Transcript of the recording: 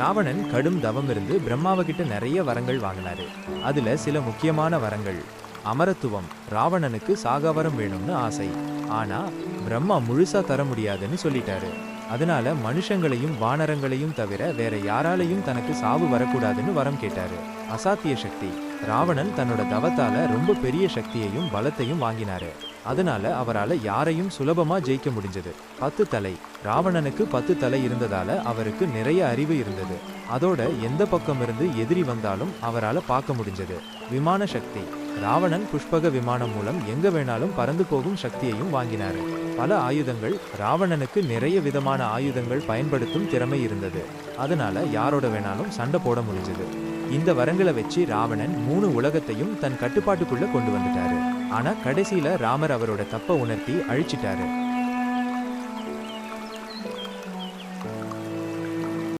ராவணன் கடும் தவம் இருந்து பிரம்மாவை கிட்ட நிறைய வரங்கள் வாங்கினாரு. அதுல சில முக்கியமான வரங்கள். அமரத்துவம் ராவணனுக்கு சாகாவரம் வேணும்னு ஆசை. ஆனா பிரம்மா முழுசா தர முடியாதுன்னு சொல்லிட்டாரு. அதனால மனுஷங்களையும் வானரங்களையும் தவிர வேற யாராலையும் தனக்கு சாவு வரக்கூடாதுன்னு வரம் கேட்டாரு. அசாத்திய சக்தி. ராவணன் தன்னோட தவத்தால ரொம்ப பெரிய சக்தியையும் பலத்தையும் வாங்கினாரு. அதனால அவரால யாரையும் சுலபமா ஜெயிக்க முடிஞ்சது. பத்து தலை. ராவணனுக்கு பத்து தலை இருந்ததால அவருக்கு நிறைய அறிவு இருந்தது. அதோட எந்த பக்கம் இருந்து எதிரி வந்தாலும் அவரால பார்க்க முடிஞ்சது. விமான சக்தி. ராவணன் புஷ்பக விமானம் மூலம் எங்க வேணாலும் பறந்து போகும் சக்தியையும் வாங்கினாரு. பல ஆயுதங்கள் ராவணனுக்கு நிறைய விதமான ஆயுதங்கள் பயன்படுத்தும் திறமை இருந்தது. அதனால யாரோட வேணாலும் சண்டை போட முடிஞ்சது. இந்த வரங்களை வச்சு ராவணன் மூணு உலகத்தையும் தன் கட்டுப்பாட்டுக்குள்ள கொண்டு வந்துட்டாரு. ஆனா கடைசியில ராமர் அவரோட தப்ப உணர்த்தி அழிச்சிட்டாரு.